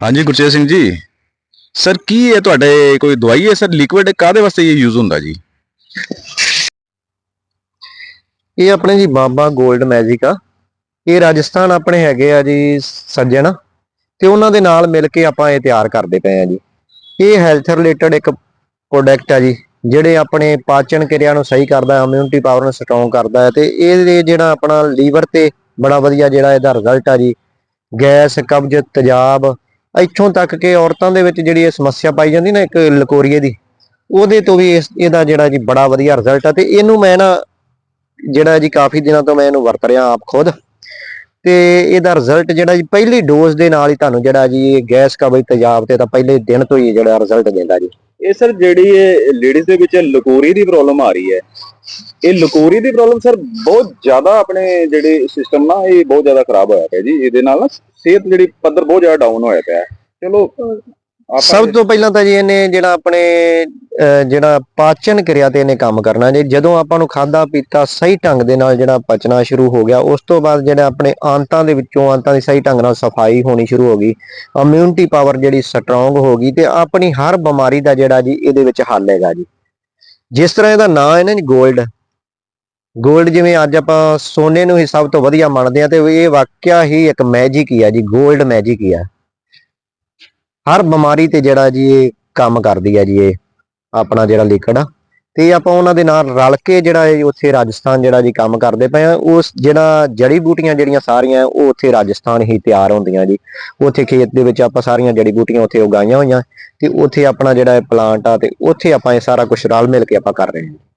ਹਾਂਜੀ, ਗੁਰਚੇਤ ਸਿੰਘ ਜੀ। ਸਰ, ਕੀ ਹੈ ਤੁਹਾਡੇ ਕੋਈ ਦਵਾਈ ਹੈ? ਸਰ ਲਿਕੁਇਡ ਕਾਦੇ ਵਾਸਤੇ ਇਹ ਯੂਜ਼ ਹੁੰਦਾ ਜੀ? ਇਹ ਆਪਣੇ ਜੀ ਬਾਬਾ 골ਡ ਮੈਜਿਕ ਆ। ਇਹ ਰਾਜਸਥਾਨ ਆਪਣੇ ਹੈਗੇ ਆ ਜੀ ਸੱਜਣ। ਤੇ ਉਹਨਾਂ ਦੇ ਨਾਲ ਮਿਲ ਕੇ ਆਪਾਂ ਇਹ ਤਿਆਰ ਕਰਦੇ ਪਏ ਆ ਜੀ। ਇਹ ਹੈਲਥ ਰਿਲੇਟਡ ਇੱਕ ਪ੍ਰੋਡਕਟ ਆ ਜੀ, ਜਿਹੜੇ ਆਪਣੇ ਪਾਚਨ ਕਿਰਿਆ ਨੂੰ ਸਹੀ ਕਰਦਾ ਇਮਿਊਨਿਟੀ ਪਾਵਰ ਨੂੰ ਸਟਰੋਂਗ ਕਰਦਾ ਹੈ। ਤੇ ਇਹ ਜਿਹੜਾ ਆਪਣਾ ਲੀਵਰ ਤੇ ਬੜਾ ਵਧੀਆ ਜਿਹੜਾ ਇਹਦਾ ਰਿਜ਼ਲਟ ਆ ਜੀ। ਗੈਸ, ਕਬਜ਼, ਤੇਜ਼ਾਬ ਇੱਥੋਂ ਤੱਕ ਕਿ ਔਰਤਾਂ ਦੇ ਵਿੱਚ ਜਿਹੜੀ ਇਹ ਸਮੱਸਿਆ ਪਾਈ ਜਾਂਦੀ ਨਾ ਇੱਕ ਲਕੋਰੀਏ ਦੀ, ਉਹਦੇ ਤੋਂ ਵੀ ਇਸ, ਇਹਦਾ ਜਿਹੜਾ ਜੀ ਬੜਾ ਵਧੀਆ ਰਿਜ਼ਲਟ ਆ ਤੇ ਇਹਨੂੰ ਮੈਂ ਨਾ ਜਿਹੜਾ ਜੀ ਕਾਫੀ ਦਿਨਾਂ ਤੋਂ ਮੈਂ ਇਹਨੂੰ ਵਰਤ ਰਿਹਾ ਆਪ ਖੁਦ ਤੇ ਇਹਦਾ ਰਿਜ਼ਲਟ ਜਿਹੜਾ ਜੀ ਪਹਿਲੀ ਡੋਜ਼ ਦੇ ਨਾਲ ਹੀ ਤੁਹਾਨੂੰ ਜਿਹੜਾ ਜੀ ਇਹ ਗੈਸ ਕਬਜ਼ ਤੇਜ਼ਾਬ ਤੇ ਤਾਂ ਪਹਿਲੇ ਦਿਨ ਤੋਂ ਹੀ ਜਿਹੜਾ ਰਿਜ਼ਲਟ ਦਿੰਦਾ ਜੀ। ਇਹ ਸਰ ਜਿਹੜੀ ਇਹ ਲੇਡੀਜ਼ ਦੇ ਵਿੱਚ ਲਕੋਰੀ ਦੀ ਪ੍ਰੋਬਲਮ ਆ ਰਹੀ ਹੈ। ਇਹ ਲਕੋਰੀ ਦੀ ਪ੍ਰੋਬਲਮ ਸਰ ਬਹੁਤ ਜ਼ਿਆਦਾ ਆਪਣੇ ਜਿਹੜੇ ਸਿਸਟਮ ਨਾ, ਇਹ ਬਹੁਤ ਜ਼ਿਆਦਾ ਖਰਾਬ ਹੋਇਆ ਪਿਆ ਜੀ। ਇਹਦੇ ਨਾਲ ਨਾ ਸਿਹਤ ਜਿਹੜੀ ਪੱਧਰ ਬਹੁਤ ਜ਼ਿਆਦਾ ਡਾਊਨ ਹੋਇਆ ਪਿਆ। ਚਲੋ ਸਭ ਤੋਂ ਪਹਿਲਾਂ ਤਾਂ ਜੀ ਇਹਨੇ ਜਿਹੜਾ ਆਪਣੇ ਜਿਹੜਾ ਪਾਚਨ ਕਿਰਿਆ ਤੇ ਇਹਨੇ ਕੰਮ ਕਰਨਾ ਜੇ। ਜਦੋਂ ਆਪਾਂ ਨੂੰ ਖਾਦਾ ਪੀਤਾ ਸਹੀ ਢੰਗ ਦੇ ਨਾਲ ਜਿਹੜਾ ਪਚਣਾ ਸ਼ੁਰੂ ਹੋ ਗਿਆ ਉਸ ਤੋਂ ਬਾਅਦ ਜਿਹੜਾ ਆਪਣੇ ਆਂਤਾਂ ਦੇ ਵਿੱਚੋਂ ਆਂਤਾਂ ਦੀ ਸਹੀ ਢੰਗ ਨਾਲ ਸਫ਼ਾਈ ਹੋਣੀ ਸ਼ੁਰੂ ਹੋ ਗਈ। ਇਮਿਊਨਿਟੀ ਪਾਵਰ ਜਿਹੜੀ ਸਟਰੋਂਗ ਹੋ ਗਈ ਤੇ ਆਪਣੀ ਹਰ ਬਿਮਾਰੀ ਦਾ ਜਿਹੜਾ ਜੀ ਇਹਦੇ ਵਿੱਚ ਹੱਲ ਹੈਗਾ ਜੀ। ਜਿਸ ਤਰ੍ਹਾਂ ਇਹਦਾ ਨਾਂ ਹੈ ਨਾ ਜੀ 골ਡ 골ਡ ਜਿਵੇਂ ਅੱਜ ਆਪਾਂ ਸੋਨੇ ਨੂੰ ਹੀ ਸਭ ਤੋਂ ਵਧੀਆ ਮੰਨਦੇ ਆ ਤੇ ਇਹ ਵਾਕਿਆ ਹੀ ਇੱਕ ਮੈਜਿਕ ਹੀ ਆ ਜੀ 골ਡ ਮੈਜਿਕ ਹੀ ਆ। ਹਰ ਬਿਮਾਰੀ ਤੇ ਜਿਹੜਾ ਜੀ ਇਹ ਕੰਮ ਕਰਦੀ ਹੈ ਜੀ ਇਹ, ਆਪਣਾ ਜਿਹੜਾ ਲਿਕੜ ਆ। ਤੇ ਆਪਾਂ ਉਹਨਾਂ ਦੇ ਨਾਲ ਰਲ ਕੇ ਜਿਹੜਾ ਇਹ ਉੱਥੇ ਰਾਜਸਥਾਨ ਜਿਹੜਾ ਜੀ ਕੰਮ ਕਰਦੇ ਪਏ ਆ, ਉਸ ਜਿਹੜਾ ਜੜੀ ਬੂਟੀਆਂ ਜਿਹੜੀਆਂ ਸਾਰੀਆਂ, ਉਹ ਉੱਥੇ ਰਾਜਸਥਾਨ ਹੀ ਤਿਆਰ ਹੁੰਦੀਆਂ ਜੀ। ਉੱਥੇ ਖੇਤ ਦੇ ਵਿੱਚ ਆਪਾਂ ਸਾਰੀਆਂ ਜੜੀ ਬੂਟੀਆਂ ਉੱਥੇ ਉਗਾਈਆਂ ਹੋਈਆਂ, ਤੇ ਉੱਥੇ ਆਪਣਾ ਜਿਹੜਾ ਪਲਾਂਟ ਆ, ਤੇ ਉੱਥੇ ਆਪਾਂ ਇਹ ਸਾਰਾ ਕੁਝ ਰਲ ਮਿਲ ਕੇ ਆਪਾਂ ਕਰ ਰਹੇ ਹਾਂ।